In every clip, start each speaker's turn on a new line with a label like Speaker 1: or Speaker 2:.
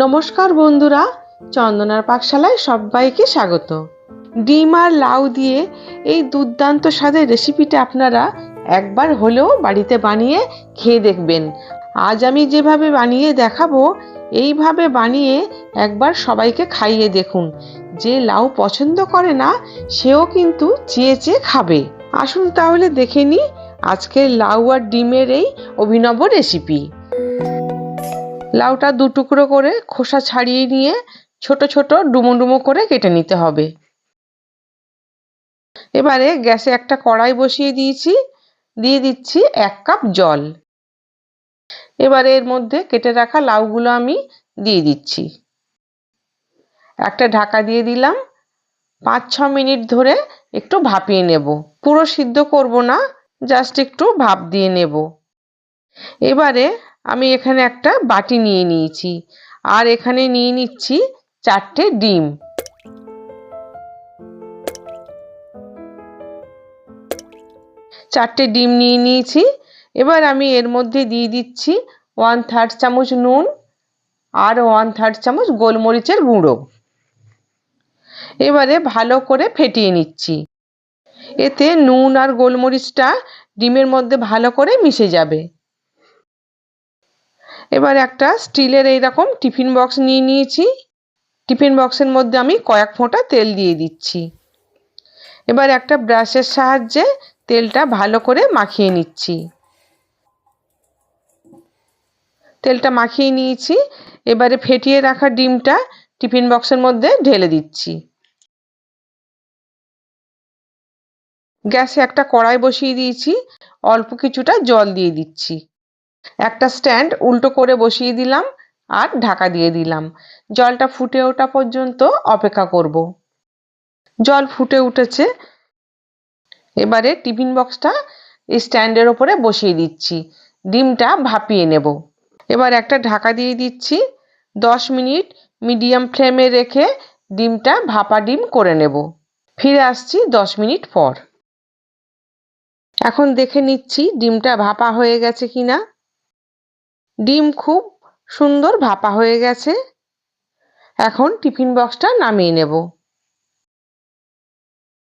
Speaker 1: নমস্কার বন্ধুরা, চন্দনার পাকশালায় সবাইকে স্বাগত। ডিম আর লাউ দিয়ে এই দুর্দান্ত স্বাদের রেসিপিটা আপনারা একবার হলেও বাড়িতে বানিয়ে খেয়ে দেখবেন। আজ আমি যেভাবে বানিয়ে দেখাবো, এইভাবে বানিয়ে একবার সবাইকে খাইয়ে দেখুন। যে লাউ পছন্দ করে না, সেও কিন্তু চেয়ে চেয়ে খাবে। আসুন তাহলে দেখে নিই আজকের লাউ আর ডিমের এই অভিনব রেসিপি লাউটা দু টুকরো করে খোসা ছাড়িয়ে নিয়ে ছোট ছোট ডুমো ডুমো করে কেটে নিতে হবে। এবারে গ্যাসে একটা কড়াই বসিয়ে দিয়েছি, দিয়ে দিচ্ছি এক কাপ জল। এবারে এর মধ্যে কেটে রাখা লাউগুলো আমি দিয়ে দিচ্ছি। একটা ঢাকা দিয়ে দিলাম। পাঁচ ছ মিনিট ধরে একটু ভাপিয়ে নেব। পুরো সিদ্ধ করব না, জাস্ট একটু ভাপ দিয়ে নেব। এবারে আমি এখানে একটা বাটি নিয়ে নিয়েছি। আর এখানে নিয়ে নিচ্ছি চারটে ডিম। চারটে ডিম নিয়ে নিয়েছি। এবার আমি এর মধ্যে দিয়ে দিচ্ছি ওয়ান থার্ড চামচ নুন আর ওয়ান থার্ড চামচ গোলমরিচের গুঁড়ো। এবারে ভালো করে ফেটিয়ে নিচ্ছি। এতে নুন আর গোলমরিচটা ডিমের মধ্যে ভালো করে মিশে যাবে। এবার একটা স্টিলের এইরকম টিফিন বক্স নিয়ে নিয়েছি। টিফিন বক্সের মধ্যে আমি কয়েক ফোঁটা তেল দিয়ে দিচ্ছি। এবার একটা ব্রাশের সাহায্যে তেলটা ভালো করে মাখিয়ে নিচ্ছি। তেলটা মাখিয়ে নিয়েছি। এবারে ফেটিয়ে রাখা ডিমটা টিফিন বক্সের মধ্যে ঢেলে দিচ্ছি। গ্যাসে একটা কড়াই বসিয়ে দিয়েছি। অল্প কিছুটা জল দিয়ে দিচ্ছি। একটা স্ট্যান্ড উল্টো করে বসিয়ে দিলাম আর ঢাকা দিয়ে দিলাম। জলটা ফুটে ওঠা পর্যন্ত অপেক্ষা করব। জল ফুটে উঠেছে। এবারে টিফিন বক্সটা স্ট্যান্ডের ওপরে বসিয়ে দিচ্ছি। ডিমটা ভাপিয়ে নেব। এবার একটা ঢাকা দিয়ে দিচ্ছি। দশ মিনিট মিডিয়াম ফ্লেমে রেখে ডিমটা ভাপা ডিম করে নেব। ফিরে আসছি দশ মিনিট পর। এখন দেখে নিচ্ছি ডিমটা ভাপা হয়ে গেছে কিনা। ডিম খুব সুন্দর ভাপা হয়ে গেছে। এখন টিফিন বক্সটা নামিয়ে নেব।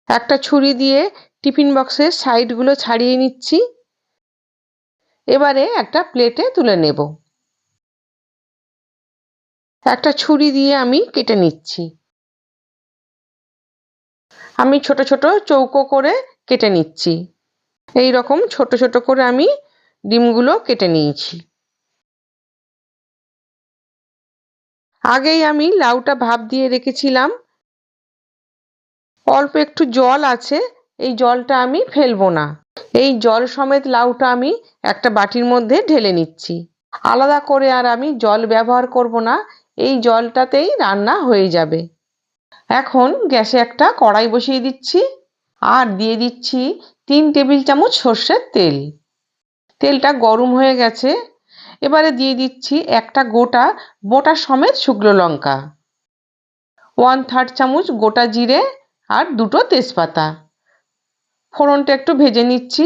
Speaker 1: একটা ছুরি দিয়ে টিফিন বক্সের সাইডগুলো ছাড়িয়ে নিচ্ছি। এবারে একটা প্লেটে তুলে নেব। একটা ছুরি দিয়ে আমি কেটে নিচ্ছি। আমি ছোট ছোট চৌকো করে কেটে নিচ্ছি। এই রকম ছোট ছোট করে আমি ডিমগুলো কেটে নিয়েছি। আগেই আমি লাউটা ভাপ দিয়ে রেখেছিলাম। অল্প একটু জল আছে, এই জলটা আমি ফেলব না। এই জল সমেত লাউটা আমি একটা বাটির মধ্যে ঢেলে নিচ্ছি। আলাদা করে আর আমি জল ব্যবহার করব না, এই জলটাতেই রান্না হয়ে যাবে। এখন গ্যাসে একটা কড়াই বসিয়ে দিচ্ছি আর দিয়ে দিচ্ছি তিন টেবিল চামচ সর্ষের তেল। তেলটা গরম হয়ে গেছে এবারে দিয়ে দিচ্ছি একটা গোটা বোটা সমেত শুকনো লঙ্কা। ওয়ান থার্ড চামচ গোটা জিরে আর দুটো তেজপাতা। ফোড়নটা একটু ভেজে নিচ্ছি।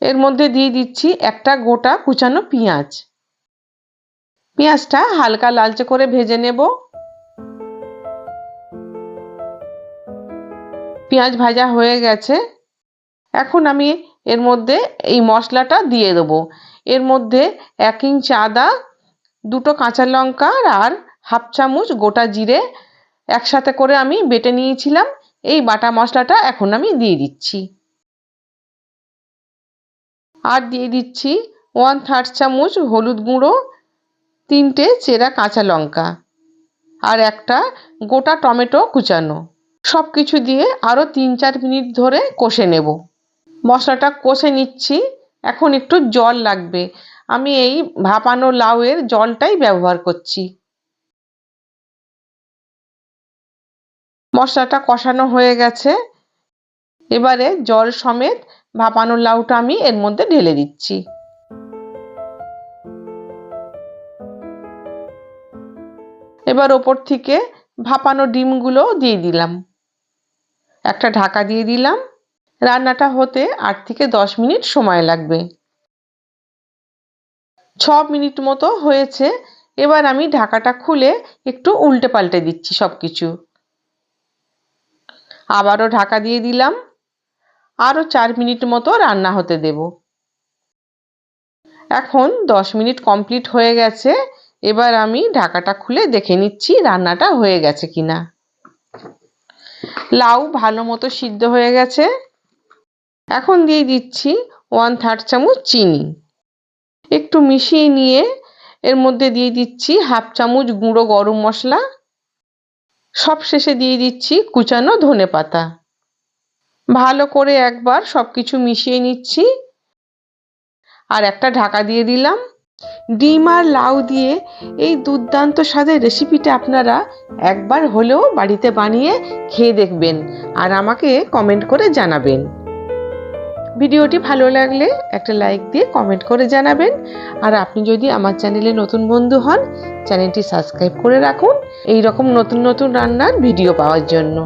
Speaker 1: এর মধ্যে দিয়ে দিচ্ছি একটা গোটা কুচানো পেঁয়াজ। পেঁয়াজটা হালকা লালচে করে ভেজে নেব। পেঁয়াজ ভাজা হয়ে গেছে। এখন আমি এর মধ্যে এই মশলাটা দিয়ে দেবো। এর মধ্যে এক ইঞ্চ আদা, দুটো কাঁচা লঙ্কা আর হাফ চামচ গোটা জিরে একসাথে করে আমি বেটে নিয়েছিলাম। এই বাটা মশলাটা এখন আমি দিয়ে দিচ্ছি। আর দিয়ে দিচ্ছি ওয়ান থার্ড চামচ হলুদ গুঁড়ো, তিনটে চেরা কাঁচা লঙ্কা আর একটা গোটা টমেটো কুচানো। সব কিছু দিয়ে আরও তিন চার মিনিট ধরে কষে নেব। মশলাটা কষে নিচ্ছি। এখন একটু জল লাগবে। আমি এই ভাপানো লাউয়ের জলটাই ব্যবহার করছি। মশলাটা কষানো হয়ে গেছে। এবারে জল সমেত ভাপানো লাউটা আমি এর মধ্যে ঢেলে দিচ্ছি। এবার ওপর থেকে ভাপানো ডিমগুলো দিয়ে দিলাম। একটা ঢাকা দিয়ে দিলাম। রান্নাটা হতে আট থেকে দশ মিনিট সময় লাগবে। ছ মিনিট মতো হয়েছে, এবার আমি ঢাকাটা খুলে একটু উল্টে পাল্টে দিচ্ছি সব কিছু আবারও ঢাকা দিয়ে দিলাম। আরও চার মিনিট মতো রান্না হতে দেব। এখন দশ মিনিট কমপ্লিট হয়ে গেছে, এবার আমি ঢাকাটা খুলে দেখে নিচ্ছি রান্নাটা হয়ে গেছে কিনা। লাউ ভালো মতো সিদ্ধ হয়ে গেছে। এখন দিয়ে দিচ্ছি ওয়ান থার্ড চামচ চিনি। একটু মিশিয়ে নিয়ে এর মধ্যে দিয়ে দিচ্ছি হাফ চামচ গুঁড়ো গরম মশলা। সব শেষে দিয়ে দিচ্ছি কুচানো ধনে পাতা। ভালো করে একবার সব কিছু মিশিয়ে নিচ্ছি। আর একটা ঢাকা দিয়ে দিলাম। ডিম আর লাউ দিয়ে এই দুর্দান্ত স্বাদের রেসিপিটা আপনারা একবার হলেও বাড়িতে বানিয়ে খেয়ে দেখবেন। আর আমাকে কমেন্ট করে জানাবেন। ভিডিওটি ভালো লাগলে একটা লাইক দিয়ে কমেন্ট করে জানাবেন। আর আপনি যদি আমার চ্যানেলে নতুন বন্ধু হন, চ্যানেলটি সাবস্ক্রাইব করে রাখুন। এই রকম নতুন নতুন রান্নার ভিডিও পাওয়ার জন্য।